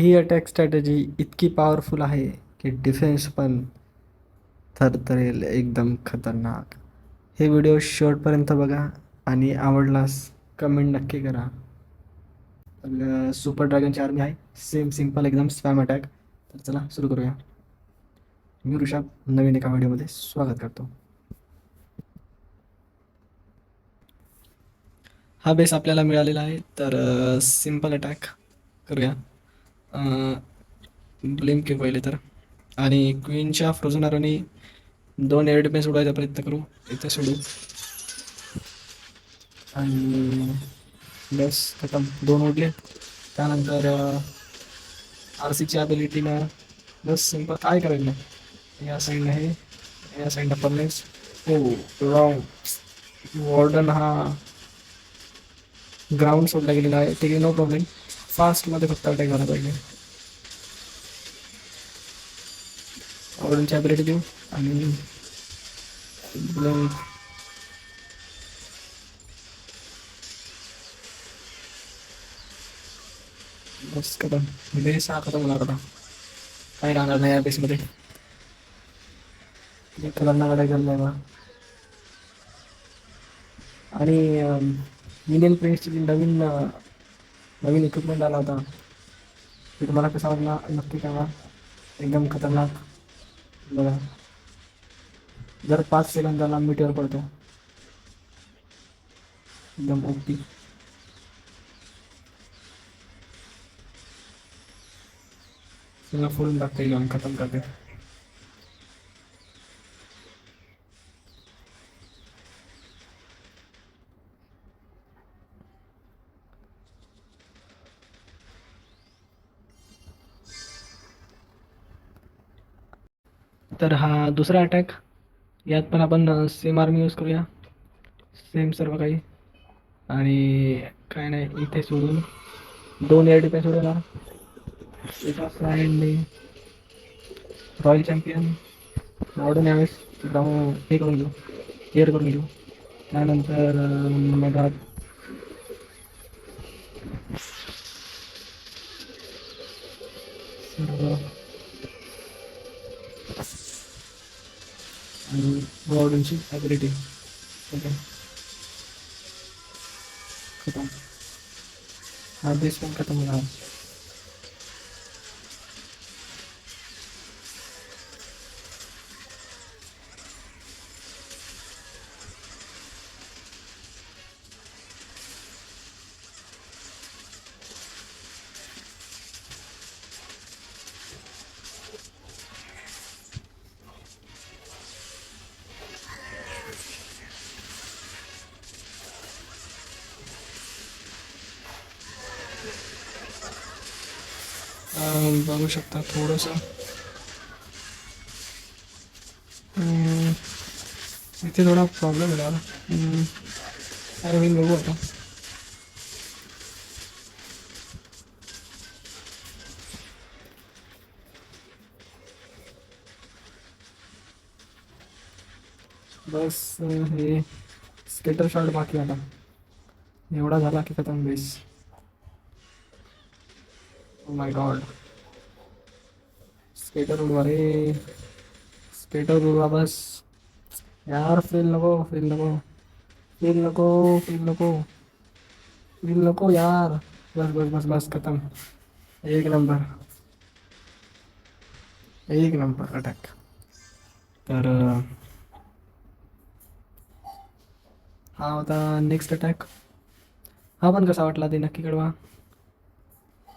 ही attack strategy इतकी powerful आहे की डिफेन्स पण थरथरेल एकदम खतरनाक. हे व्हिडिओ शेवटपर्यंत बघा आणि आवडलास कमेंट नक्की करा. तर सुपर ड्रॅगनची आर्मी आहे. सेम सिंपल एकदम स्पॅम अटॅक तर चला सुरू करूया. मी ऋषभ नवीन एका व्हिडिओमध्ये स्वागत करतो. हा बेस आपल्याला मिळालेला आहे. तर सिंपल अटॅक करूया. ब्लिंक के पहिले तर. आणि क्वीनच्या फ्रोझन आरोनी दोन एअर डिफेन्स उडायचा प्रयत्न करू. इथे सोडू. आणि बस खतम. दोन उडले. त्यानंतर आर सीच्या ॲबिलिटीनं बस सिंपल काय करायचं या साईडनं हे. या साईडनं परनेस हो रॉंग वॉर्डन हा ग्राउंड सोडला गेलेला आहे. ठीक आहे नो प्रॉब्लेम फास्टमध्ये फक्त अटॅक झाला पाहिजे वॉर्डनची ॲबिलिटी देऊ आणि बस खतम बेस हा खतम होणार आता. काही राहणार नाही या बेसमध्ये खतरनाक अटॅक झाला आहे आणि इंडियन प्रिन्सची जी नवीन नवीन इक्विपमेंट आला होता. ते तुम्हाला कसा वाटला? नक्की कळवा. एकदम खतरनाक. बघा. जर पाच सेकंदाला मीटर पडतो. एकदम ओपी सगळं फोडून टाकते खतम करते तर हा दुसरा अटॅक यात पण आपण सेम आर्मी यूज करूया. सेम सर्व काही. आणि काय नाही इथे सोडून. दोन एअर डिफेन्स सोडून एका रॉयल चॅम्पियन मॉडर्न यावेळेस जाऊन हे करून घेऊ. क्लिअर करून घेऊ. त्यानंतर मग मधात सर्व. आणि वॉर्डनची ॲबिलिटी ठीक आहे खतम हा बेस पण खतम होणार बघू शकता थोडंसं. इथे थोडा प्रॉब्लेम हम्म, अरे होईल बघू आता. बस अं, हे स्केटर शॉट बाकी आता. एवढा झाला की खतम बेस माय गॉड स्केटर उडवा रे स्केटर उडवा बस। यार फेल नको फेल नको फेल नको फेल नको फेल नको यार। बस बस बस बस खतम। एक नंबर। एक नंबर अटॅक तर हा होता नेक्स्ट अटॅक हा पण कसा वाटला ते नक्की कळवा.